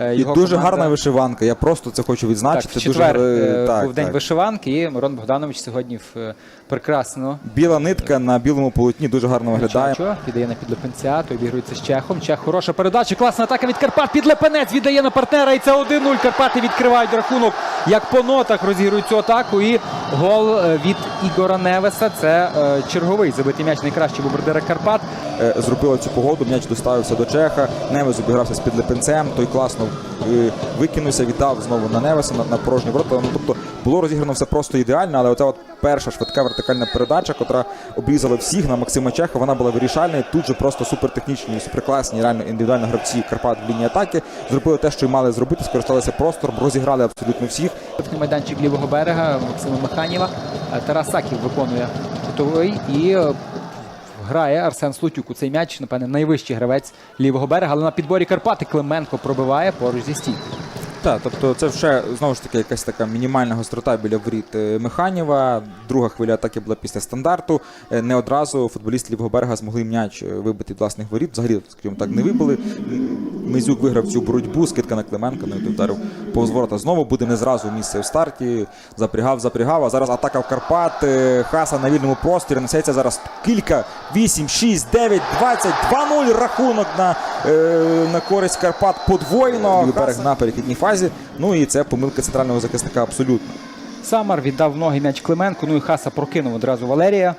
Е, І його дуже команда- гарна вишиванка. Я просто це хочу Так, відзначити. в четвер дуже, е, так, був день так. вишиванки, і Мирон Богданович сьогодні в е, прекрасно Біла нитка на білому полотні дуже гарно виглядає. Чачо віддає на підлепенця, той обігрується з Чехом. Чех хороша передача, класна атака від Карпат. Підлепенець віддає на партнера. І це 1-0. Карпати відкривають рахунок. Як по нотах розігрують цю атаку. І гол е, від Ігора Невеса. Це е, черговий забитий м'яч найкращий бомбардира Карпат. Е, Зробила цю погоду, м'яч доставився до Чеха. Невес обігрався з підлепенцем. Той класно викинувся, віддав знову на Невеса на порожні ворота. Ну, тобто було розіграно все просто ідеально, але оця от перша швидка вертикальна передача, котра обрізала всіх на Максима Чеха, вона була вирішальною. Тут же просто супертехнічні, суперкласні, реально індивідуально гравці Карпат в лінії атаки. Зробили те, що й мали зробити, скористалися простором, розіграли абсолютно всіх. Майданчик лівого берега Максима Механіва. Е, Тарас Саків виконує кутовий і е, грає Арсен Слутюк у цей м'яч. Напевне, найвищий гравець лівого берега. Але на підборі Карпати Клименко пробиває поруч зі стійкою. Так, тобто це вже знову ж таки якась така мінімальна гострота біля воріт е, Механіва. Друга хвиля атаки була після стандарту. Е, Не одразу футболісти лівого берега змогли м'яч е, вибити власних воріт. Взагалі, скажімо так, не вибили. Мизюк виграв цю боротьбу, скидка на Клименка, і вдарив повз ворота. Знову буде не зразу місце в старті. Запрягав, запрягав. А зараз атака в Карпат. Е, Хаса на вільному просторі. Несеться зараз кілька. 8, 6, 9, 20, 2-0 рахунок на, е, на користь Карпат подвоєно. Лівий берег на перехідній фазі. Ну і це помилка центрального захисника абсолютно. Самар віддав ноги м'яч Клименко. Ну і Хаса прокинув одразу Валерія.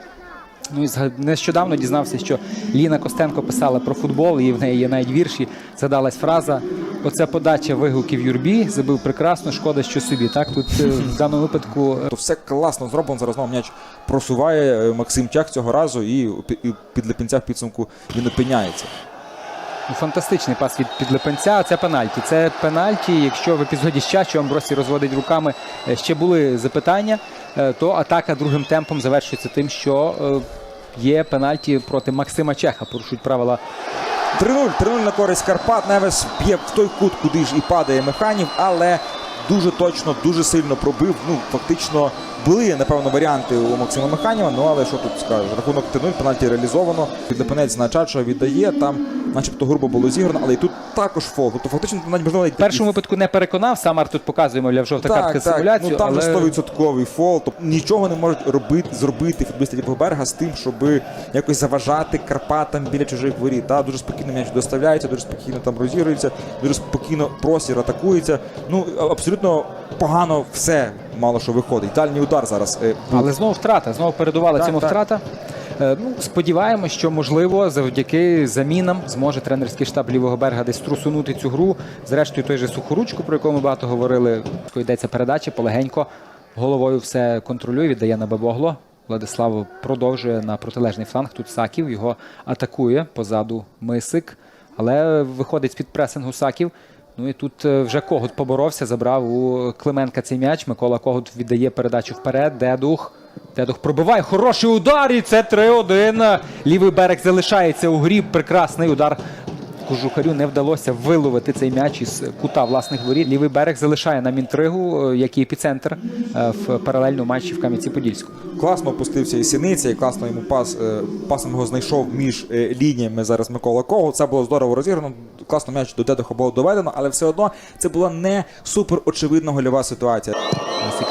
Ну і нещодавно дізнався, що Ліна Костенко писала про футбол, і в неї є навіть вірші. Згадалась фраза: оце подача вигуків Юрбі, забив прекрасно, шкода, що собі. Так тут е, в даному випадку е, То все класно зроблено. Зараз знову м'яч просуває е, Максим Чах цього разу, і пі- під в підсумку він опиняється. Ну, фантастичний пас від підлепенця. Це пенальті. Це пенальті. Якщо в епізоді з часу Амбросі розводить руками, е, ще були запитання, е, то атака другим темпом завершується тим, що е, є пенальті проти Максима Чеха. Порушують правила 3-0, 3-0 на користь Карпат. Невес б'є в той кут, куди ж і падає механів, але дуже точно, дуже сильно пробив. Ну, фактично були, напевно, варіанти у Максима Механіва. Ну але що тут скажеш? Рахунок 3-0, пенальті реалізовано. Підлепенець на Чачо віддає. Там, начебто, грубо було зіграно, але і тут також фол. Тобто, фактично, навіть можливо, навіть В першому випадку не переконав. Самар тут показує, мовляв, жовта картка симуляцію. Ну там але... же 100% фол. Тобто нічого не можуть робити, зробити футболісти Лівого з тим, щоб якось заважати Карпатам біля чужих воріт. Та, дуже спокійно м'яч доставляється, дуже спокійно там розігрується, дуже спокійно простір атакується. Ну абсолютно погано все мало що виходить. Дальній удар зараз. е. Але знову втрата, знову передувала Так, цьому так. втрата. Е, Ну, сподіваємось, що можливо завдяки замінам зможе тренерський штаб лівого берега десь трусунути цю гру. Зрештою, той же сухоручку, про якого ми багато говорили, йдеться передача, полегенько головою все контролює, віддає на Бабогло. Владислав продовжує на протилежний фланг. Тут Саків його атакує позаду Мисик, але виходить з-під пресингу Саків. Ну і тут е, вже Когут поборовся, забрав у Клименка цей м'яч. Микола Когут віддає передачу вперед. Дедух. Дедух пробиває. Хороший удар. І це 3-1. Лівий берег залишається у грі. Прекрасний удар. Кожухарю не вдалося виловити цей м'яч із кута власних воріт. Лівий берег залишає нам інтригу, е, як і епіцентр е, в паралельному матчі в Кам'янці-Подільську. Класно опустився і синиця, і класно йому пас е, пасом його знайшов між лініями зараз Микола Кого. Це було здорово розіграно. Класно м'яч до Дедуха було доведено, але все одно це була не супер очевидна гольова ситуація.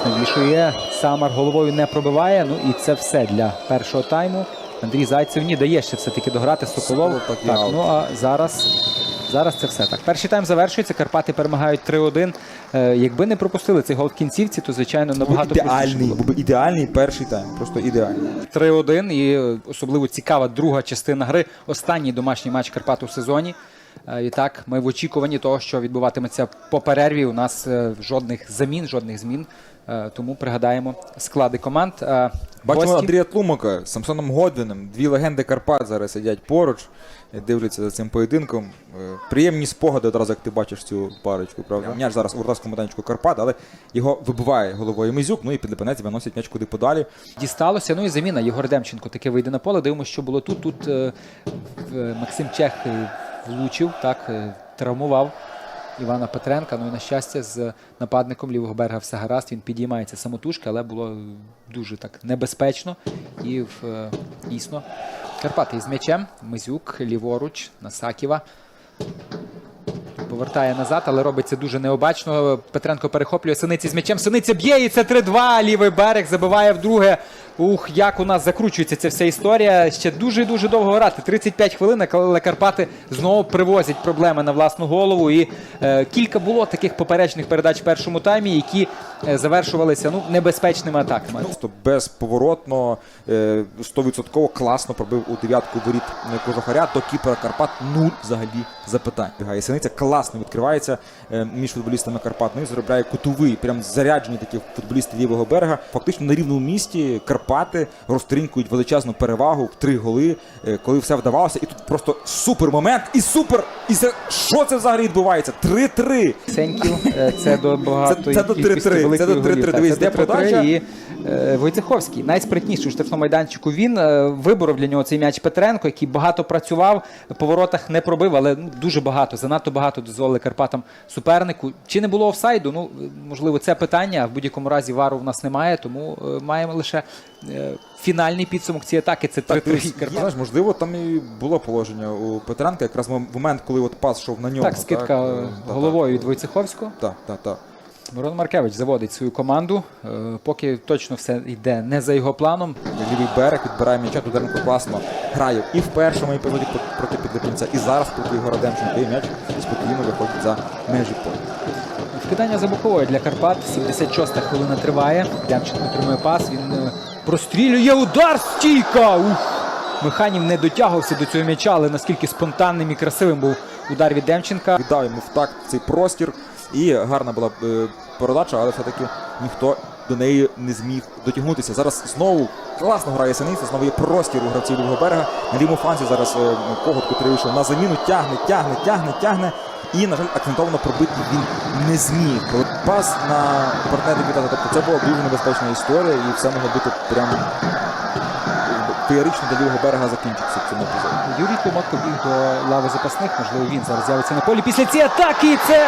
Навішує. Самар головою не пробиває. Ну і це все для першого тайму. Андрій Зайцев ні дає ще все-таки дограти Соколов. Так ну а зараз, зараз це все. Так, перший тайм завершується. Карпати перемагають 3-1. Е, якби не пропустили цей гол в кінцівці, то звичайно набагато ідеальний, було був ідеальний перший тайм. Просто ідеальний. 3-1 і особливо цікава друга частина гри. Останній домашній матч Карпат у сезоні. Е, І так, ми в очікуванні того, що відбуватиметься по перерві. У нас е, жодних замін, жодних змін. Е, Тому пригадаємо склади команд. Бачимо гості- Андрія Тлумака з Самсоном Годвіним. Дві легенди Карпат зараз сидять поруч, дивляться за цим поєдинком. Приємні спогади одразу, як ти бачиш цю парочку, правда? М'яч зараз у вратарському майданчику Карпат, але його вибиває головою Мизюк, ну і підлепенець виносить м'яч куди подалі. Дісталося. Ну і заміна. Єгор Демченко таки вийде на поле. Дивимося, що було тут. Тут Максим Чех влучив, так, е, травмував Івана Петренка. Ну і на щастя, з нападником лівого берега все гаразд. Він підіймається самотужки, але було дуже так небезпечно. І е, дійсно Карпати із м'ячем. Мизюк ліворуч на Саківа. повертає назад, але робить це дуже необачно. Петренко перехоплює Синиці з м'ячем. Синиця б'є і це 3-2. Лівий берег забиває вдруге. Ух, як у нас закручується ця вся історія. Ще дуже і дуже довго грати. 35 хвилин, але Карпати знову привозять проблеми на власну голову. І е, кілька було таких поперечних передач в першому таймі, які завершувалися ну, небезпечними атаками. Просто безповоротно, е, 100% класно пробив у дев'ятку воріт Кожухаря до кіпера Карпат. Нуль взагалі запитань. Синиця класно відкривається е, між футболістами Карпат. Ну і заробляє кутовий, прям заряджені такі футболісти лівого берега. Фактично на рівному місті Карпати розтринькують величезну перевагу в три голи, е, коли все вдавалося. І тут просто супер момент і супер. І це що це взагалі відбувається? 3-3. Сеньків, е, це до багатої Це до 3-3, кількості це до 3-3. Дивись, Це де 3-3 подача? і е, Войцеховський, найспритніший у штрафному майданчику. Він е, виборов для нього цей м'яч Петренко, який багато працював, по воротах не пробив, але ну, дуже багато, занадто багато дозволили Карпатам супернику. Чи не було офсайду? Ну, можливо, це питання. В будь-якому разі вару в нас немає, тому е, маємо лише е, фінальний підсумок цієї атаки. Це 3-3 Так, знаєш, можливо, там і було положення у Петренка, якраз в момент, коли от пас йшов на нього. Так, скидка е, е, та, головою від Войцеховського. Так, так, так. Мирон Маркевич заводить свою команду. Е, Поки точно все йде не за його планом. Лівий берег відбирає м'яча, Тодоренко класно грає і в першому епізоді про- проти Підлипінця, і зараз проти Ігора Демченка. І м'яч спокійно виходить за межі поля. Вкидання за боковою для Карпат. 76-та хвилина триває. Демченко отримує пас. Він е, прострілює удар стійка. Ух! Механів не дотягувався до цього м'яча, але наскільки спонтанним і красивим був удар від Демченка. Віддав йому в такт цей простір. І гарна була е, передача, але все-таки ніхто до неї не зміг дотягнутися. Зараз знову класно грає Синиця, знову є простір у гравців лівого берега. На лівому фланзі зараз е, Когут, котрий вийшов на заміну, тягне, тягне, тягне, тягне. І, на жаль, акцентовано пробити він не зміг. Пас на партнерів віддати. Тобто це була дуже небезпечна історія, і все могло бути прямо феєрично для лівого берега закінчитися в цьому епізоді. Юрій Кломотко біг до лави запасних. Можливо, він зараз з'явиться на полі. Після цієї атаки І це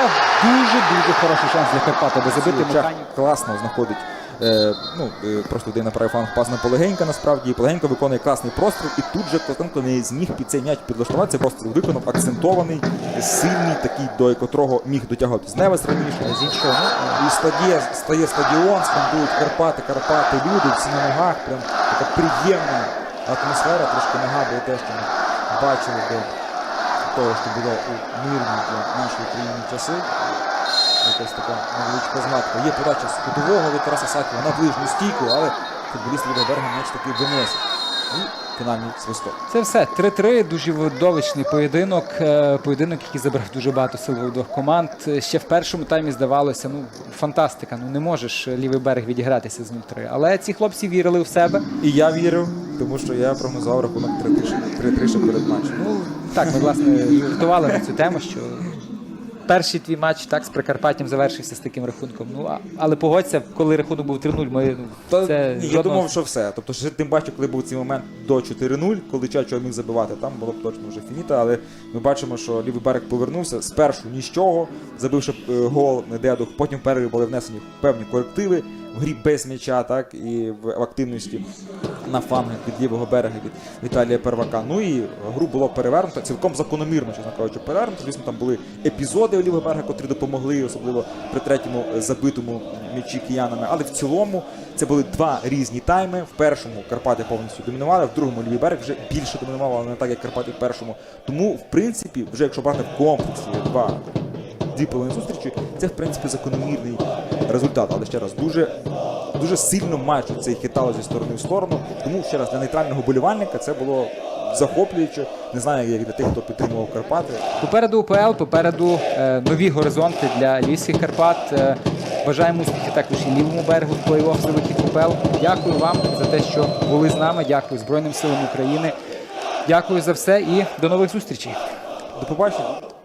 дуже-дуже хороший шанс для Карпат, аби забити М'яча класно знаходить. Е, ну, е, просто йде на правий фланг пас на Полегенька, насправді. І Полегенько виконує класний простріл, і тут же Костенко не зміг під цей м'яч підлаштуватися. Простріл виконав акцентований, сильний, такий, до котрого міг дотягуватись Невес раніше. З іншого, ну, І стає, стає стадіон, скандують Карпати, Карпати, люди, всі на ногах. Прям така приємна атмосфера, трошки нагадує те, що ми бачили до того, що було у мирні для нашої країни часи. Якась така невеличка згадка. Є подача з кутового від Тараса Сакова на ближню стійку, але футболіст Ліда Берга м'яч таки виносить. І фінальний свисток. Це все 3-3, дуже видовищний поєдинок. Е, Поєдинок, який забрав дуже багато сил у обох команд. Ще в першому таймі здавалося, ну фантастика. Ну не можеш лівий берег відігратися з 0-3. Але ці хлопці вірили в себе. І я вірив, тому що я прогнозував рахунок 3-3 ще перед матчем. Ну так, ми власне жартували на цю тему, що перший твій матч так з Прикарпаттям завершився з таким рахунком. Ну а- але погодься, коли рахунок був 3-0, ми ну, Та, це ні, я жодного- думав, що все. Тобто, ще тим паче, коли був цей момент до 4-0, коли Чачо міг забивати, там було б точно вже фініта. Але ми бачимо, що лівий берег повернувся спершу нічого, забивши е, гол Недедух. Потім в перерві були внесені певні корективи грі без м'яча, так і в активності на флангах від лівого берега від Віталія Первака. Ну і гру було перевернуто, цілком закономірно, чесно кажучи, перевернуто. Звісно, там були епізоди у лівого берега, котрі допомогли, особливо при третьому забитому м'ячі киянами. Але в цілому це були два різні тайми. В першому Карпати повністю домінували, в другому лівий берег вже більше домінував, але не так, як Карпати в першому. Тому, в принципі, вже якщо брати в комплексі два дві половини зустрічі, це в принципі закономірний результат. Але ще раз дуже. Дуже сильно матч цей хитало зі сторони в сторону. Тому ще раз для нейтрального болівальника це було захоплююче. Не знаю, як для тих, хто підтримував Карпати. Попереду УПЛ, попереду е, нові горизонти для львівських Карпат. Е, бажаємо успіхів також і лівому берегу в плей-офф вихід УПЛ. Дякую вам за те, що були з нами. Дякую Збройним силам України. Дякую за все і до нових зустрічей. До побачення.